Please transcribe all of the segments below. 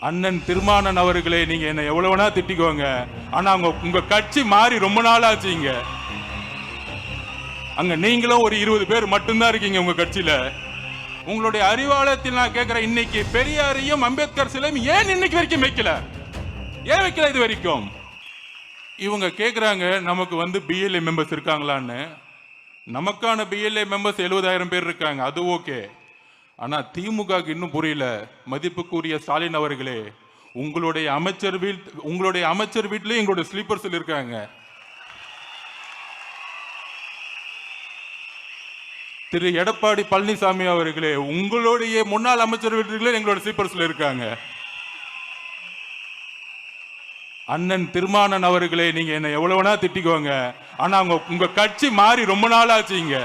அண்ணன் திருமானன் அவர்களே நீங்க என்ன எவ்வளவுனா வேணா திட்டிக்கோங்க. ஆனா உங்க உங்க கட்சி மாறி ரொம்ப நாள் ஆச்சுங்க அங்க நீங்களும் ஒரு இருபது பேர் மட்டும்தான் இருக்கீங்க உங்க கட்சியில. உங்களுடைய அறிவாலயத்தில் நான் கேட்கிறேன் இன்னைக்கு பெரியாரையும் அம்பேத்கர் சிலையும் ஏன் இன்னைக்கு வரைக்கும் வைக்கல? ஏன் வைக்கல இது வரைக்கும்? இவங்க கேட்குறாங்க நமக்கு வந்து பிஎல்ஏ மெம்பர்ஸ் இருக்காங்களான்னு. நமக்கான பிஎல்ஏ மெம்பர்ஸ் எழுபதாயிரம் பேர் இருக்காங்க அது ஓகே ஆனா திமுகவுக்கு இன்னும் புரியல. மதிப்புக்குரிய ஸ்டாலின் அவர்களே உங்களுடைய அமைச்சர் வீட் உங்களுடைய அமைச்சர் வீட்டிலேயே எங்களுடைய ஸ்லீப்பர்ஸில் இருக்காங்க. திரு எடப்பாடி பழனிசாமி அவர்களே உங்களுடைய முன்னாள் அமைச்சர் வீட்டிலே எங்களோட ஸ்லீப்பர்ஸில் இருக்காங்க. அண்ணன் திருமானன் அவர்களே நீங்க என்ன எவ்வளவுனா திட்டிக்கோங்க. ஆனா உங்க உங்க கட்சி மாறி ரொம்ப நாள் ஆச்சுங்க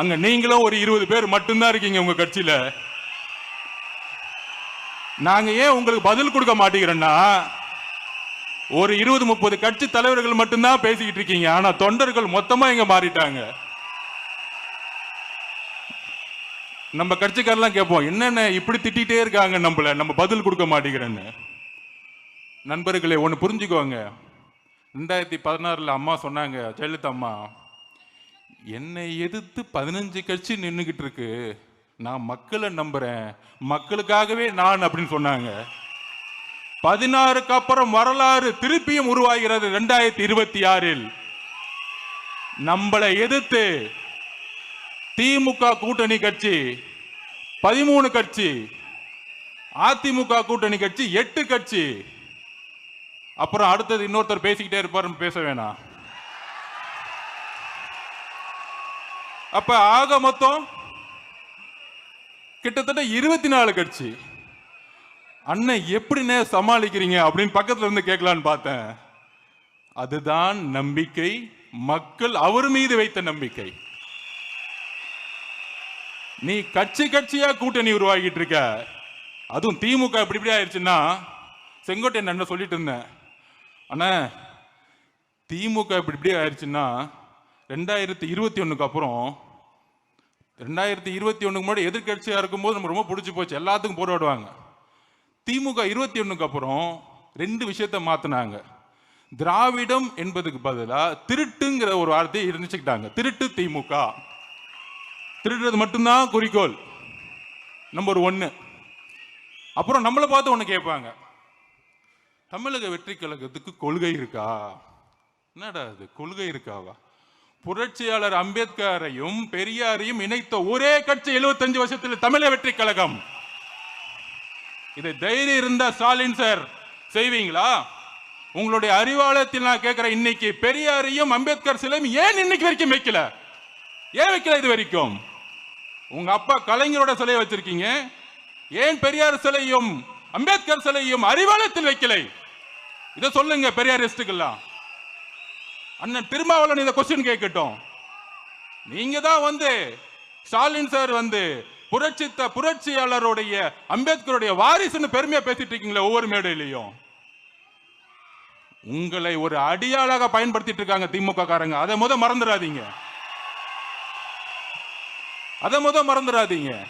அங்க நீங்களும் ஒரு இருபது பேர் மட்டும்தான் இருக்கீங்க உங்க கட்சியில. நாங்க ஏன் உங்களுக்கு பதில் கொடுக்க மாட்டேங்கிறோம்னா ஒரு இருபது முப்பது கட்சி தலைவர்கள் மட்டும்தான் பேசிக்கிட்டு இருக்கீங்க. ஆனா தொண்டர்கள் மொத்தமா இங்க மாறிட்டாங்க. நம்ம கட்சிக்காரெல்லாம் கேட்போம் என்னென்ன இப்படி திட்டிகிட்டே இருக்காங்க நம்மள? நம்ம பதில் கொடுக்க மாட்டேங்கிறேன்னு. நண்பர்களே ஒன்று புரிஞ்சுக்கோங்க. ரெண்டாயிரத்தி பதினாறில் அம்மா சொன்னாங்க ஜெயலலிதா அம்மா என்னை எதிர்த்து பதினஞ்சு கட்சி நின்றுக்கிட்டு இருக்கு. நான் மக்களை நம்புறேன். மக்களுக்காகவே நான் அப்படின்னு சொன்னாங்க. பதினாறுக்கு அப்புறம் வரலாறு திருப்பியும் உருவாகிறது ரெண்டாயிரத்தி இருபத்தி ஆறில். நம்மளை எதிர்த்து திமுக கூட்டணி கட்சி பதிமூணு கட்சி அதிமுக கூட்டணி கட்சி எட்டு கட்சி. அப்புறம் அடுத்தது இன்னொருத்தர் பேசிக்கிட்டே இருப்பாருன்னு பேச வேணாம். அப்ப ஆக மொத்தம் கிட்டத்தட்ட இருபத்தி நாலு கட்சி அண்ணன் எப்படிண்ணே சமாளிக்கிறீங்க அப்படின்னு பக்கத்துல இருந்து கேட்கலான்னு பார்த்தேன். அதுதான் நம்பிக்கை. மக்கள் அவர் மீது வைத்த நம்பிக்கை. நீ கட்சி கட்சியா கூட்டணி உருவாகிட்டு இருக்க. அதுவும் திமுக இப்படி இப்படி ஆயிடுச்சுன்னா செங்கோட்டையன் அண்ணன் சொல்லிட்டு இருந்தேன். அண்ணா திமுக இப்படி இப்படி ஆயிடுச்சுன்னா ரெண்டாயிரத்தி இருபத்தி ஒன்றுக்கு அப்புறம் ரெண்டாயிரத்தி இருபத்தி ஒன்றுக்கு முன்னாடி எதிர்கட்சியாக இருக்கும்போது நம்ம ரொம்ப பிடிச்சி போச்சு. எல்லாத்துக்கும் போராடுவாங்க. திமுக இருபத்தி ஒன்றுக்கு அப்புறம் ரெண்டு விஷயத்த மாற்றினாங்க திராவிடம் என்பதுக்கு பதிலாக திருட்டுங்கிற ஒரு வார்த்தையை இருந்துச்சுக்கிட்டாங்க. திருட்டு திமுக. திருடுறது மட்டும்தான் குறிக்கோள். நம்பர் ஒன்று அப்புறம் நம்மளை பார்த்து ஒன்று கேட்பாங்க. தமிழக வெற்றி கழகத்துக்கு கொள்கை இருக்கா? என்னடா அது கொள்கை இருக்காவா? புரட்சியாளர் அம்பேத்கரையும் பெரியாரையும் இணைத்த ஒரே கட்சி 75 வருஷத்தில் தமிழக வெற்றி கழகம். இதை தைரியம் இருந்தா ஸ்டாலின் சார் செய்வீங்களா? உங்களுடைய அறிவாளத்தில் நான் கேட்கிறேன் இன்னைக்கு பெரியாரையும் அம்பேத்கர் சிலையும் ஏன் இன்னைக்கு வரைக்கும் வைக்கல? ஏன் வைக்கல இது வரைக்கும்? உங்க அப்பா கலைஞரோட சிலையை வச்சிருக்கீங்க. ஏன் பெரியார் சிலையும் அம்பேத்கர் சிலையும் அறிவாளத்தில் வைக்கலை? இதை சொல்லுங்க பெரியாரிஸ்டுக்கெல்லாம் அண்ணன் திருமாவளவன் இந்த கொஸ்டின் கேட்கட்டும். நீங்க தான் வந்து ஸ்டாலின் சார் வந்து புரட்சித்த புரட்சியாளருடைய அம்பேத்கருடைய வாரிசுன்னு பெருமையா பேசிட்டு இருக்கீங்களே ஒவ்வொரு மேடையிலையும். உங்களை ஒரு அடியாளாக பயன்படுத்திட்டு இருக்காங்க திமுக காரங்க. அதை முத மறந்துடாதீங்க. அதை முத மறந்துடாதீங்க.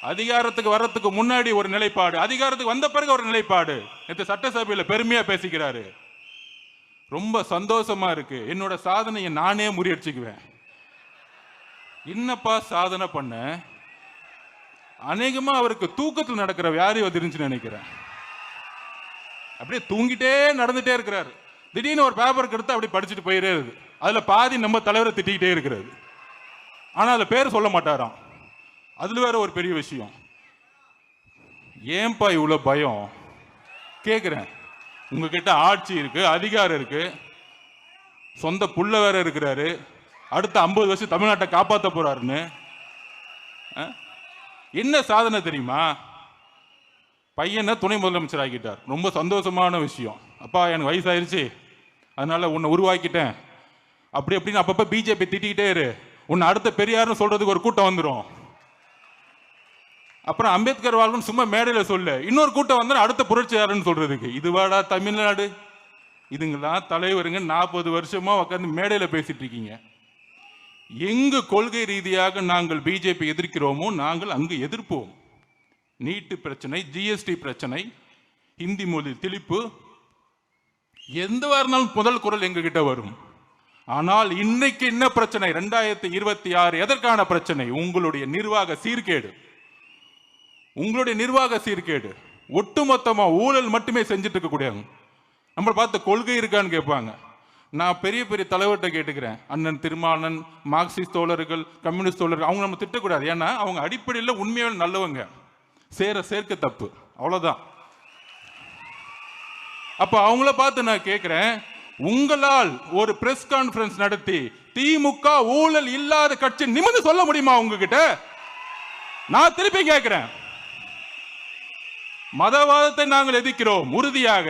அதிகாரத்துக்கு வர்றதுக்கு முன்னாடி ஒரு நிலைப்பாடு. அதிகாரத்துக்கு வந்த பிறகு ஒரு நிலைப்பாடு. நேற்று சட்டசபையில் பெருமையா பேசிக்கிறாரு. ரொம்ப சந்தோஷமா இருக்கு. என்னோட சாதனையை நானே முறியடிச்சுக்குவேன். என்னப்பா சாதனை பண்ண? அநேகமா அவருக்கு தூக்கத்தில் நடக்கிற வியாதி வந்துருந்துச்சுன்னு நினைக்கிறேன். அப்படியே தூங்கிட்டே நடந்துட்டே இருக்கிறாரு. திடீர்னு ஒரு பேப்பருக்கு எடுத்து அப்படி படிச்சுட்டு போயிட்டே இருக்கு அதுல பாதி நம்ம தலைவரை திட்டிக்கிட்டே இருக்கிறது. ஆனா அதுல பேர் சொல்ல மாட்டாராம். அதுல வேற ஒரு பெரிய விஷயம். ஏன்பா இவ்வளவு பயம்? கேக்குறேன். உங்ககிட்ட ஆட்சி இருக்கு அதிகாரம் இருக்கு. சொந்த புள்ள வேற இருக்கிறாரு. அடுத்த ஐம்பது வருஷம் தமிழ்நாட்டை காப்பாற்ற போறாருன்னு. என்ன சாதனை தெரியுமா? பையனை துணை முதலமைச்சர் ஆக்கிட்டார். ரொம்ப சந்தோஷமான விஷயம். அப்பா எனக்கு வயசாயிருச்சு. அதனால உன்னை உருவாக்கிட்டேன். அப்படி அப்படின்னு அப்பப்போ பிஜேபி திட்டிக்கிட்டே இரு. உன்னை அடுத்த பெரியார்னு சொல்றதுக்கு ஒரு கூட்டம் வந்துடும் அப்புறம் அம்பேத்கர் வாழ்வுன்னு சும்மா மேடையில் சொல்ல. இன்னொரு கூட்டம் வந்தால் அடுத்த புரட்சியாளர்னு சொல்றதுக்கு. இதுவாடா தமிழ்நாடு. இதுங்களாம் தலைவருங்க நாற்பது வருஷமா உட்காந்து மேடையில் பேசிட்டு இருக்கீங்க. எங்கு கொள்கை ரீதியாக நாங்கள் பிஜேபி எதிர்க்கிறோமோ நாங்கள் அங்கு எதிர்ப்போம். நீட்டு பிரச்சனை ஜிஎஸ்டி பிரச்சனை ஹிந்தி மொழி திணிப்பு எந்த இருந்தாலும் முதல் குரல் எங்ககிட்ட வரும். ஆனால் இன்னைக்கு என்ன பிரச்சனை? ரெண்டாயிரத்தி இருபத்தி ஆறு எதற்கான பிரச்சனை? உங்களுடைய நிர்வாக சீர்கேடு. உங்களுடைய நிர்வாக சீர்கேடு. ஒட்டுமொத்தமாக ஊழல் மட்டுமே செஞ்சுட்டு இருக்கக்கூடியவங்க நம்மளை பார்த்து கொள்கை இருக்கான்னு கேட்பாங்க. நான் பெரிய பெரிய தலைவர்கிட்ட கேட்டுக்கிறேன். அண்ணன் திருமானன் மார்க்சிஸ்ட் தோழர்கள் கம்யூனிஸ்ட் தோழர்கள் அவங்க நம்ம திட்டக்கூடாது. ஏன்னா அவங்க அடிப்படையில் உண்மையாக நல்லவங்க. சேர சேர்க்க தப்பு. அவ்வளோதான் அப்போ அவங்கள பார்த்து நான் கேட்குறேன் உங்களால் ஒரு பிரஸ் கான்ஃபரன்ஸ் நடத்தி திமுக ஊழல் இல்லாத கட்சி நிமிர்ந்து சொல்ல முடியுமா உங்ககிட்ட? நான் திருப்பி கேட்கிறேன். மதவாதத்தை நாங்கள் எதிர்க்கிறோம் உறுதியாக.